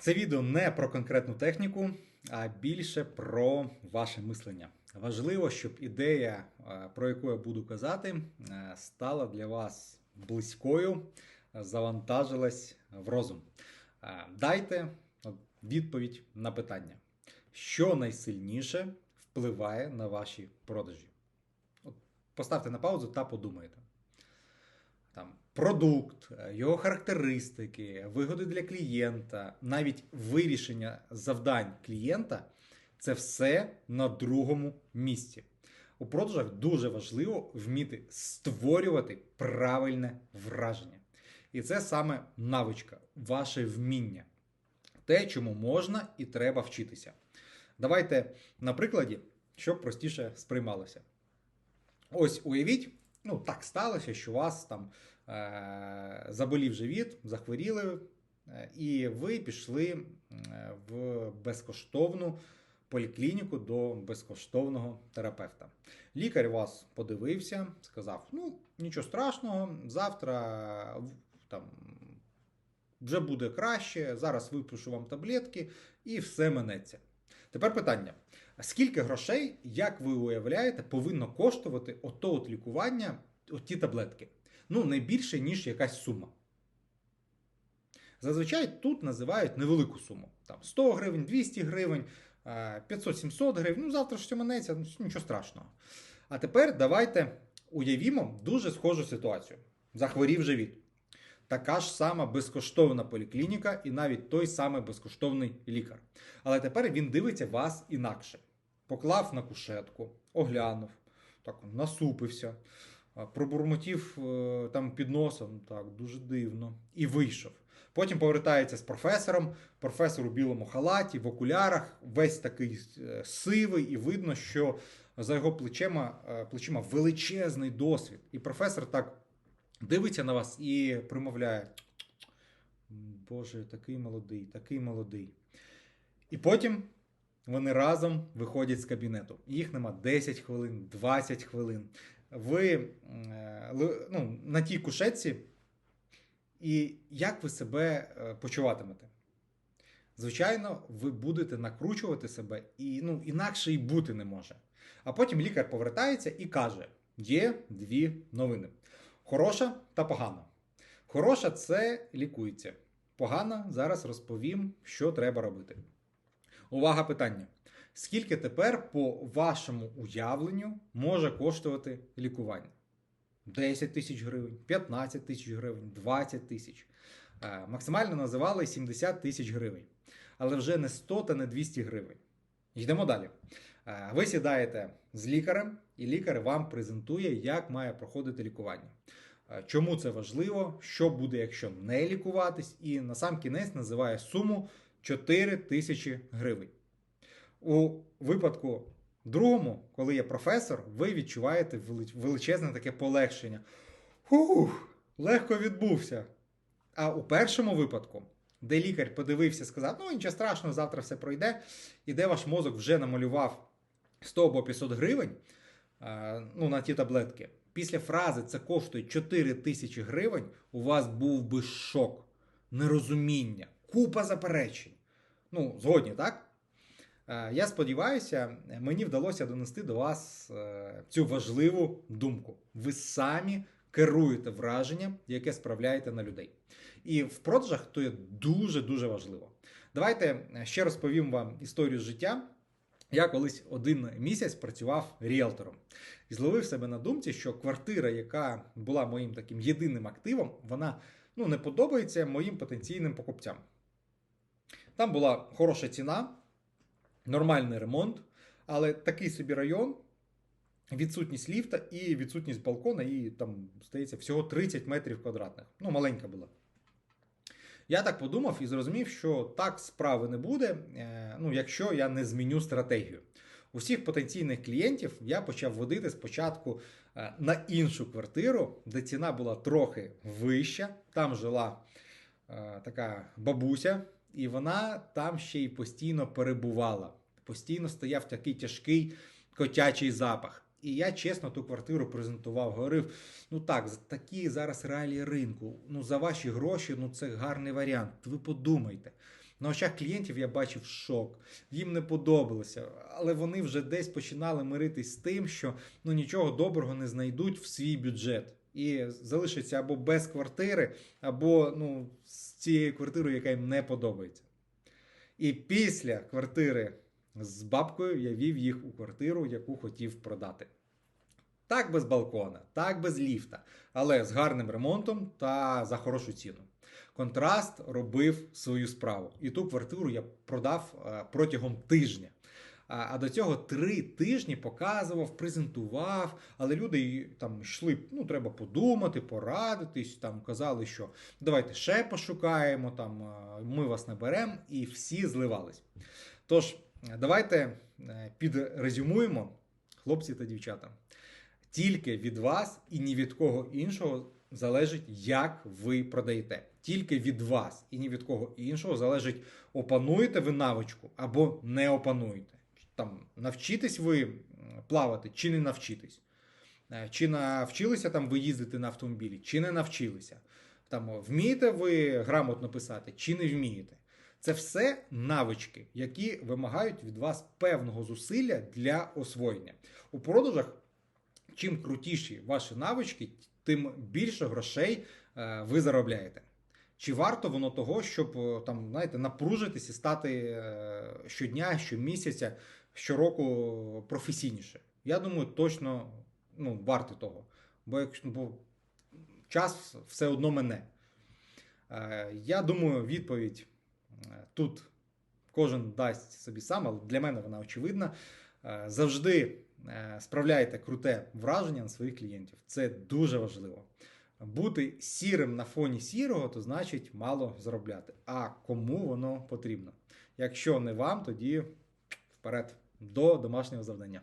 Це відео не про конкретну техніку, а більше про ваше мислення. Важливо, щоб ідея, е, про яку я буду казати, е, стала для вас близькою, завантажилась в розум. Е, Дайте відповідь на питання, що найсильніше впливає на ваші продажі. Поставте на паузу та подумайте. Продукт, е, його характеристики, вигоди для клієнта, навіть вирішення завдань клієнта це все на другому місці. У продажах дуже важливо вміти створювати правильне враження. І це саме навичка, ваше вміння. Те, чому можна і треба вчитися. Давайте на прикладі, щоб простіше сприймалося. Ось уявіть, ну так сталося, що вас там заболів живіт, захворіли, е, і ви пішли е, в безкоштовну поліклініку до безкоштовного терапевта. Лікар вас подивився, сказав: ну, нічого страшного, завтра там. Вже буде краще, зараз випишу вам таблетки і все минеться. Тепер питання: скільки грошей, як ви уявляєте, повинно коштувати ото от лікування, оті таблетки? Ну, не більше, ніж якась сума. Зазвичай тут називають невелику суму. Там 100 гривень, 200 гривень, е, 500-700 гривень. Ну, завтра ж все минеться, ну, нічого страшного. А тепер давайте уявімо дуже схожу ситуацію. Захворів живіт. Така ж сама безкоштовна поліклініка і навіть той самий безкоштовний лікар. Але тепер він дивиться вас інакше. Поклав на кушетку, оглянув, так насупився, пробурмотів е, там під носом, так, дуже дивно, і вийшов. Потім повертається з професором, професор у білому халаті, в окулярах, весь такий е, сивий, і видно, що за його плечима, е, плечима величезний досвід. І професор так дивиться на вас і примовляє: Боже, такий молодий, такий молодий. І потім вони разом виходять з кабінету. Їх нема 10 хвилин, 20 хвилин. Ви е, ну, на тій кушетці, і як ви себе е, почуватимете? Звичайно, ви будете накручувати себе, і ну, інакше і бути не може. А потім лікар повертається і каже: є дві новини: хороша та погана. Хороша це лікується. Погана зараз розповім, що треба робити. Увага питання. Скільки тепер, по вашому уявленню, може коштувати лікування? 10 тисяч гривень, 15 тисяч гривень, 20 тисяч. Е, Максимально називали 70 тисяч гривень. Але вже не 100 та не 200 гривень. Йдемо далі. Е, Ви сідаєте з лікарем, і лікар вам презентує, як має проходити лікування. Е, Чому це важливо? Що буде, якщо не лікуватись? І на сам кінець називає суму 4 тисячі гривень. У випадку другому, коли є професор, ви відчуваєте величезне таке полегшення. Фух, легко відбувся. А у першому випадку, де лікар подивився, сказав, ну нічого страшного, завтра все пройде, і де ваш мозок вже намалював 100 або 500 гривень ну, на ті таблетки. Після фрази це коштує 4 тисячі гривень, у вас був би шок, нерозуміння, купа заперечень. Ну, згодні, так? Е, Я сподіваюся, мені вдалося донести до вас е, цю важливу думку. Ви самі керуєте враженням, яке справляєте на людей. І в продажах то є дуже-дуже важливо. Давайте е, ще розповім вам історію життя. Я колись один місяць працював ріелтором і зловив себе на думці, що квартира, яка була моїм таким єдиним активом, вона ну, не подобається моїм потенційним покупцям. Там була хороша ціна, нормальний ремонт, але такий собі район, відсутність ліфта і відсутність балкона, і там, здається, всього 30 метрів квадратних. Ну, маленька була. Я так подумав і зрозумів, що так справи не буде, е, ну, якщо я не зміню стратегію. Усіх потенційних клієнтів я почав водити спочатку е, на іншу квартиру, де ціна була трохи вища. Там жила е, така бабуся, і вона там ще й постійно перебувала. Постійно стояв такий тяжкий котячий запах. І я чесно ту квартиру презентував, говорив: ну так, такі зараз реалії ринку. Ну за ваші гроші, ну це гарний варіант. Ви подумайте. На очах клієнтів я бачив шок. Їм не подобалося, але вони вже десь починали миритись з тим, що ну нічого доброго не знайдуть в свій бюджет. І залишаться або без квартири, або ну, з цією квартирою, яка їм не подобається. І після квартири з бабкою я вів їх у квартиру, яку хотів продати. Так без балкона, так без ліфта, але з гарним ремонтом та за хорошу ціну. Контраст робив свою справу. І ту квартиру я продав е, протягом тижня. А до цього три тижні показував, презентував, але люди там йшли, ну треба подумати, порадитись, там казали, що давайте ще пошукаємо, там е, ми вас не беремо, і всі зливались. Тож, давайте е, підрезюмуємо, хлопці та дівчата. Тільки від вас і ні від кого іншого залежить, як ви продаєте. Тільки від вас і ні від кого іншого залежить, опануєте ви навичку або не опануєте. Там навчитесь ви плавати чи не навчитесь. Е, Чи навчилися там ви їздити на автомобілі, чи не навчилися. Там вмієте ви грамотно писати, чи не вмієте. Це все навички, які вимагають від вас певного зусилля для освоєння. У продажах чим крутіші ваші навички, тим більше грошей е, ви заробляєте. Чи варто воно того, щоб е, там, знаєте, напружитись і стати е, щодня, щомісяця, щороку професійніше? Я думаю, точно ну, варто того. Бо, якщо, бо час все одно мене. Я думаю, відповідь тут кожен дасть собі сам, але для мене вона очевидна. Е, Завжди е, справляйте круте враження на своїх клієнтів. Це дуже важливо. Бути сірим на фоні сірого, то значить мало заробляти. А кому воно потрібно? Якщо не вам, тоді вперед до домашнього завдання.